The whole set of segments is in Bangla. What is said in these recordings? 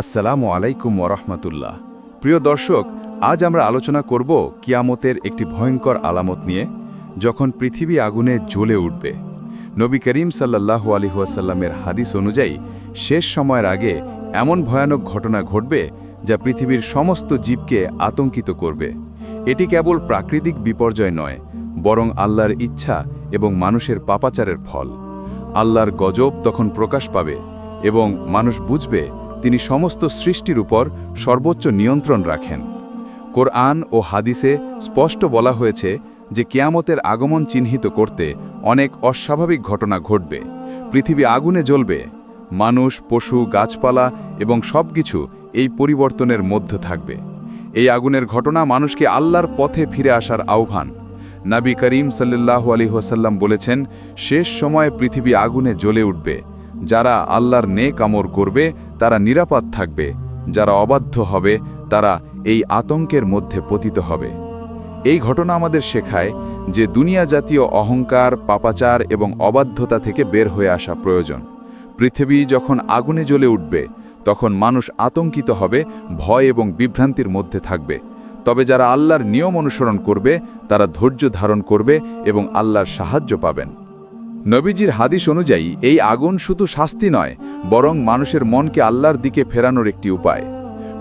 আসসালামু আলাইকুম ওরহমতুল্লাহ। প্রিয় দর্শক, আজ আমরা আলোচনা করব কিয়ামতের একটি ভয়ঙ্কর আলামত নিয়ে, যখন পৃথিবী আগুনে জ্বলে উঠবে। নবী করিম সাল্লাল্লাহু আলিহাসাল্লামের হাদিস অনুযায়ী, শেষ সময়ের আগে এমন ভয়ানক ঘটনা ঘটবে যা পৃথিবীর সমস্ত জীবকে আতঙ্কিত করবে। এটি কেবল প্রাকৃতিক বিপর্যয় নয়, বরং আল্লাহর ইচ্ছা এবং মানুষের পাপাচারের ফল। আল্লাহর গজব তখন প্রকাশ পাবে এবং মানুষ বুঝবে তিনি সমস্ত সৃষ্টির উপর সর্বোচ্চ নিয়ন্ত্রণ রাখেন। কোরআন ও হাদিসে স্পষ্ট বলা হয়েছে যে কেয়ামতের আগমন চিহ্নিত করতে অনেক অস্বাভাবিক ঘটনা ঘটবে। পৃথিবী আগুনে জ্বলবে, মানুষ, পশু, গাছপালা এবং সবকিছু এই পরিবর্তনের মধ্যে থাকবে। এই আগুনের ঘটনা মানুষকে আল্লাহর পথে ফিরে আসার আহ্বান। নাবী করিম সাল্লাল্লাহু আলাইহি ওয়াসাল্লাম বলেছেন, শেষ সময়ে পৃথিবী আগুনে জ্বলে উঠবে। যারা আল্লাহর নেক আমর করবে তারা নিরাপদ থাকবে, যারা অবাধ্য হবে, তারা এই আতঙ্কের মধ্যে পতিত হবে। এই ঘটনা আমাদের শেখায় যে দুনিয়া জাতীয় অহংকার, পাপাচার এবং অবাধ্যতা থেকে বের হয়ে আসা প্রয়োজন। পৃথিবী যখন আগুনে জ্বলে উঠবে, তখন মানুষ আতঙ্কিত হবে, ভয় এবং বিভ্রান্তির মধ্যে থাকবে। তবে যারা আল্লাহর নিয়ম অনুসরণ করবে, তারা ধৈর্য ধারণ করবে এবং আল্লাহর সাহায্য পাবেন। নবীজির হাদিস অনুযায়ী, এই আগুন শুধু শাস্তি নয়, বরং মানুষের মনকে আল্লাহর দিকে ফেরানোর একটি উপায়।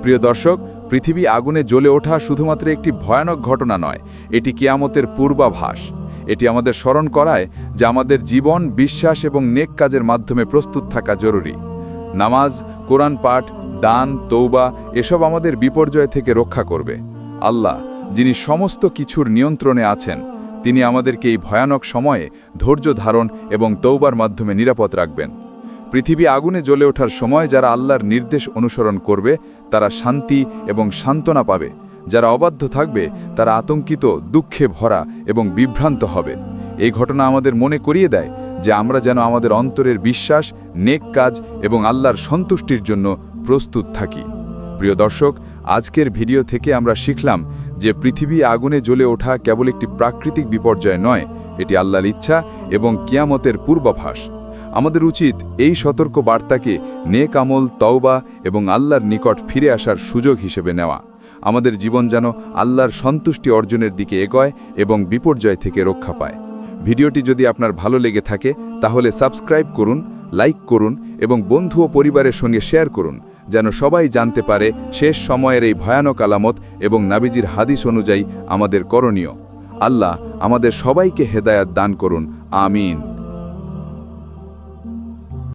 প্রিয় দর্শক, পৃথিবী আগুনে জ্বলে ওঠা শুধুমাত্র একটি ভয়ানক ঘটনা নয়, এটি কিয়ামতের পূর্বাভাস। এটি আমাদের স্মরণ করায় যে আমাদের জীবন, বিশ্বাস এবং নেক কাজের মাধ্যমে প্রস্তুত থাকা জরুরি। নামাজ, কোরআন পাঠ, দান তৌবা এসব আমাদের বিপর্যয় থেকে রক্ষা করবে। আল্লাহ, যিনি সমস্ত কিছুর নিয়ন্ত্রণে আছেন তিনি আমাদেরকে এই ভয়ানক সময়ে ধৈর্য ধারণ এবং তৌবার মাধ্যমে নিরাপদ রাখবেন। পৃথিবী আগুনে জ্বলে ওঠার সময় যারা আল্লাহর নির্দেশ অনুসরণ করবে, তারা শান্তি এবং সান্ত্বনা পাবে। যারা অবাধ্য থাকবে, তারা আতঙ্কিত, দুঃখে ভরা এবং বিভ্রান্ত হবে। এই ঘটনা আমাদের মনে করিয়ে দেয় যে আমরা যেন আমাদের অন্তরের বিশ্বাস, নেক কাজ এবং আল্লাহর সন্তুষ্টির জন্য প্রস্তুত থাকি। প্রিয় দর্শক আজকের ভিডিও থেকে আমরা শিখলাম যে পৃথিবী আগুনে জ্বলে ওঠা কেবল একটি প্রাকৃতিক বিপর্যয় নয়, এটি আল্লাহর ইচ্ছা এবং কিয়ামতের পূর্বাভাস। আমাদের উচিত এই সতর্ক বার্তাকে নেক আমল, তওবা এবং আল্লাহর নিকট ফিরে আসার সুযোগ হিসেবে নেওয়া। আমাদের জীবন যেন আল্লাহর সন্তুষ্টি অর্জনের দিকে এগোয় এবং বিপর্যয় থেকে রক্ষা পায়। ভিডিওটি যদি আপনার ভালো লেগে থাকে, তাহলে সাবস্ক্রাইব করুন, লাইক করুন এবং বন্ধু ও পরিবারের সঙ্গে শেয়ার করুন। যেন সবাই জানতে পারে শেষ সময়ের এই ভয়ানক আলামত এবং নাবিজির হাদিস অনুযায়ী আমাদের করণীয়। আল্লাহ আমাদের সবাইকে হেদায়াত দান করুন। আমিন।